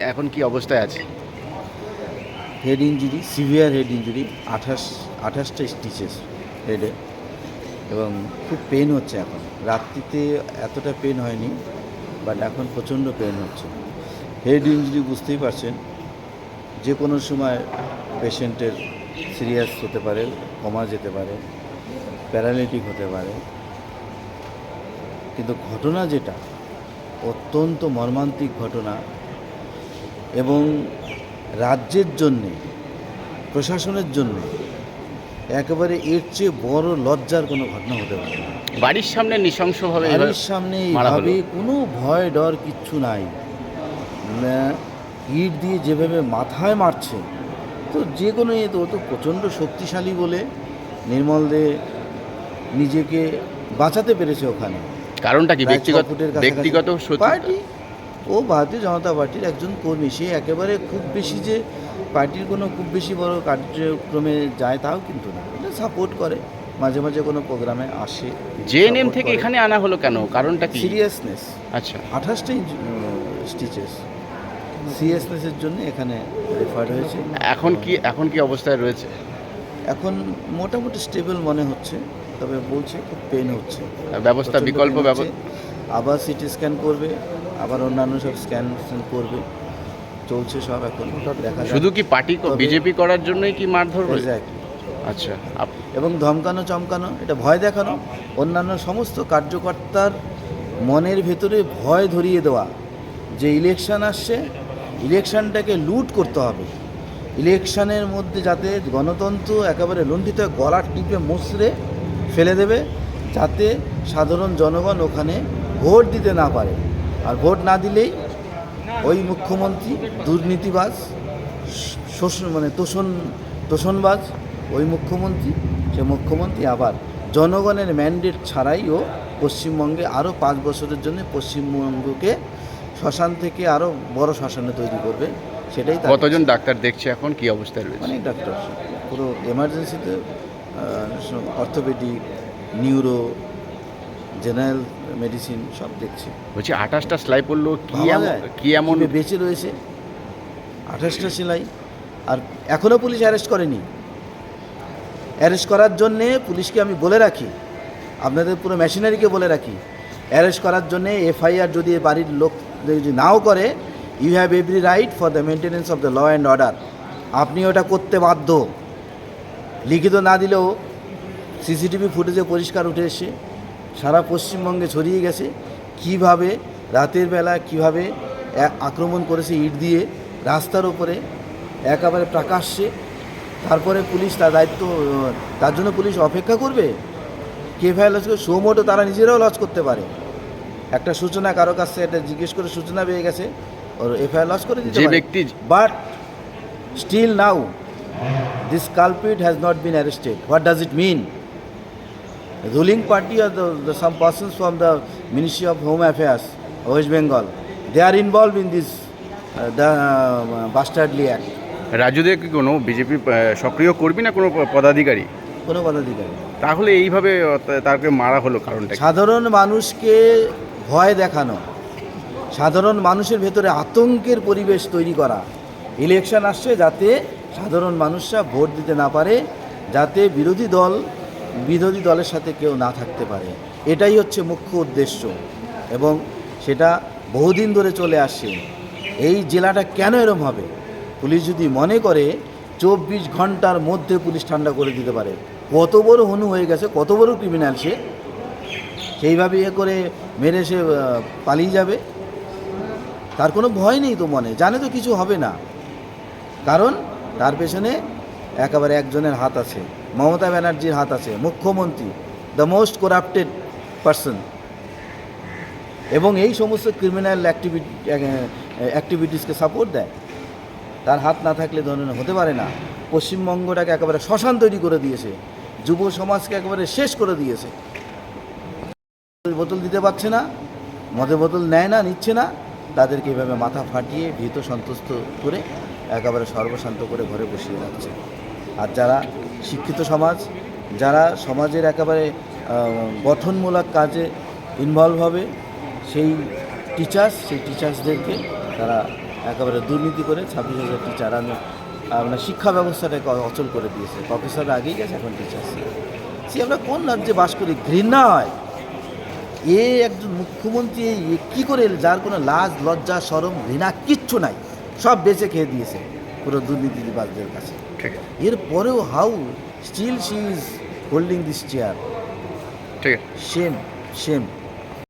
এখন কি অবস্থায় আছে? Head injury severe head injury আঠাশ, আঠাশটা স্টিচেস হেডে এবং খুব পেন হচ্ছে এখন। রাত্রিতে এতটা পেন হয়নি বাট এখন প্রচণ্ড পেন হচ্ছে। হেড ইঞ্জুরি বুঝতেই পারছেন যে কোনো সময় পেশেন্টের সিরিয়াস হতে পারে কমা যেতে পারে প্যারালিটিক হতে পারে। কিন্তু ঘটনা যেটা, অত্যন্ত মর্মান্তিক ঘটনা এবং রাজ্যের জন্যে প্রশাসনের জন্য একেবারে এর চেয়ে বড় লজ্জার কোনো ঘটনা হতে পারে না। বাড়ির সামনে নৃশংসভাবে বাড়ির সামনে এইভাবে কোনো ভয় ডর কিচ্ছু নাই। ইট দিয়ে যেভাবে মাথায় মারছে তো যে কোনো এ তো ও তো প্রচণ্ড শক্তিশালী বলে নির্মল দে নিজেকে বাঁচাতে পেরেছে ওখানে। কারণটা কি? ব্যক্তিগত ব্যক্তিগত সত্যি পার্টি ও ভারতীয় জনতা পার্টির একজন কর্মী। সে একেবারে খুব বেশি যে পার্টির কোনো খুব বেশি বড় কার্যক্রমে যায় তাও কিন্তু না। এটা সাপোর্ট করে মাঝে মাঝে কোনো প্রোগ্রামে আসে নেম থেকে এখানে আনা হলো কেন? কারণটা কি? সিরিয়াসনেস আচ্ছা। আঠাশটা স্টিচেস সিরিয়াসনেসের জন্য এখানে রেফার্ড হয়েছে। এখন কি এখন কি অবস্থায় রয়েছে? এখন মোটামুটি স্টেবল মনে হচ্ছে তবে বলছে খুব পেন হচ্ছে। ব্যবস্থা বিকল্প ব্যবস্থা। আবার সিটি স্ক্যান করবে আবার অন্যান্য সব স্ক্যান করবে। চলছে সব এখন দেখা শুধু কি পার্টি বিজেপি করার জন্যই কি মারধর? আচ্ছা এবং ধমকানো চমকানো এটা ভয় দেখানো অন্যান্য সমস্ত কার্যকর্তার মনের ভেতরে ভয় ধরিয়ে দেওয়া। যে ইলেকশন আসছে ইলেকশনটাকে লুট করতে হবে। ইলেকশনের মধ্যে যাতে গণতন্ত্র একেবারে লুণ্ঠিত হয়ে গলা টিপে মুচড়ে ফেলে দেবে যাতে সাধারণ জনগণ ওখানে ভোট দিতে না পারে। আর ভোট না দিলেই ওই মুখ্যমন্ত্রী দুর্নীতিবাজ শোষণ মানে তোষণ তোষণবাজ ওই মুখ্যমন্ত্রী সে মুখ্যমন্ত্রী আবার জনগণের ম্যান্ডেট ছাড়াই ও পশ্চিমবঙ্গে আরও পাঁচ বছরের জন্য পশ্চিমবঙ্গকে শ্মশান থেকে আরও বড় শ্মশানে তৈরি করবে সেটাই কতজন ডাক্তার দেখছে এখন? কি অবস্থায় রয়েছে? অনেক ডাক্তার পুরো এমার্জেন্সিতে অর্থোপেডিক নিউরো জেনারেল মেডিসিন সব দেখছে। বলছি আঠাশটা সেলাই পড়ল কি কি এমন বেঁচে রয়েছে? আঠাশটা সেলাই। আর এখনও পুলিশ অ্যারেস্ট করেনি। অ্যারেস্ট করার জন্যে পুলিশকে আমি বলে রাখি আপনাদের পুরো মেশিনারিকে বলে রাখি অ্যারেস্ট করার জন্যে এফআইআর যদি এ বাড়ির লোক যদি নাও করে you have every right for the maintenance of the law and order আপনি ওটা করতে বাধ্য। লিখিত না দিলেও সিসিটিভি ফুটেজে পরিষ্কার উঠে এসে সারা পশ্চিমবঙ্গে ছড়িয়ে গেছে কীভাবে রাতের বেলা কীভাবে আক্রমণ করেছে ইট দিয়ে রাস্তার ওপরে একেবারে প্রকাশ্যে তারপরে পুলিশ তার দায়িত্ব তার জন্য পুলিশ অপেক্ষা করবে কে ফাইল লজ করে সোমোটো তারা নিজেরাও লজ করতে পারে একটা সূচনা কারও কাছ থেকে একটা জিজ্ঞেস করে সূচনা পেয়ে গেছে ওর এফআইআর লজ করে দিতে ব্যক্তি But still now, this culprit has not been arrested. What does it mean? Ruling party or the, the some persons from the Ministry of Home Affairs, West Bengal, they are involved in this uh, the uh, bastardly act. রাজুদের কি কোনো BJP সক্রিয় করবি না কোনো পদাধিকারী? কোনো পদাধিকারী। তাহলে এইভাবে তাকে মারা হলো কারণটা সাধারণ মানুষকে ভয় দেখানো সাধারণ মানুষের ভেতরে আতঙ্কের পরিবেশ তৈরি করা ইলেকশন আসছে যাতে সাধারণ মানুষরা ভোট দিতে না পারে যাতে বিরোধী দল বিরোধী দলের সাথে কেউ না থাকতে পারে। এটাই হচ্ছে মুখ্য উদ্দেশ্য। এবং সেটা বহুদিন ধরে চলে আসছে। এই জেলাটা কেন এরম হবে? পুলিশ যদি মনে করে, চব্বিশ ঘণ্টার মধ্যে পুলিশ ঠান্ডা করে দিতে পারে। কত বড় হনু হয়ে গেছে, কত বড় ক্রিমিনাল সে? সেইভাবে ইয়ে করে মেরে সে পালিয়ে যাবে? তার কোনো ভয় নেই তো মনে। জানে তো কিছু হবে না। কারণ তার পেছনে একেবারে একজনের হাত আছে। মমতা ব্যানার্জির হাত আছে। মুখ্যমন্ত্রী দ্য মোস্ট করাপ্টেড পারসন এবং এই সমস্ত ক্রিমিনাল অ্যাক্টিভিটি অ্যাক্টিভিটিসকে সাপোর্ট দেয়। তার হাত না থাকলে ধরেন হতে পারে না। পশ্চিমবঙ্গটাকে একেবারে শ্মশান তৈরি করে দিয়েছে। যুব সমাজকে একেবারে শেষ করে দিয়েছে। বোতল দিতে পারছে না মদের বোতল নেয় না, নিচ্ছে না। তাদেরকে এভাবে মাথা ফাটিয়ে ভীত সন্তুষ্ট করে একেবারে সর্বশান্ত করে ঘরে বসিয়ে রাখছে। আর যারা শিক্ষিত সমাজ, যারা সমাজের একেবারে গঠনমূলক কাজে ইনভলভ হবে, সেই টিচার্স সেই টিচার্সদেরকে তারা একেবারে দুর্নীতি করে ছাব্বিশ হাজার টিচার আনে আপনার শিক্ষা ব্যবস্থাটাকে অচল করে দিয়েছে। প্রফেসররা আগেই গেছে, এখন টিচার্স সে আমরা কোন রাজ্যে বাস করি? ঘৃণা হয় এ একজন মুখ্যমন্ত্রী কী করে, যার কোনো লাজ, লজ্জা সরম ঘৃণা কিচ্ছু নাই। সব বেঁচে খেয়ে দিয়েছে। পুরো দুর্নীতিবাজদের কাছে। ঠিক। এরপরেও how still she is holding this chair. ঠিক। আছে সেম সেম।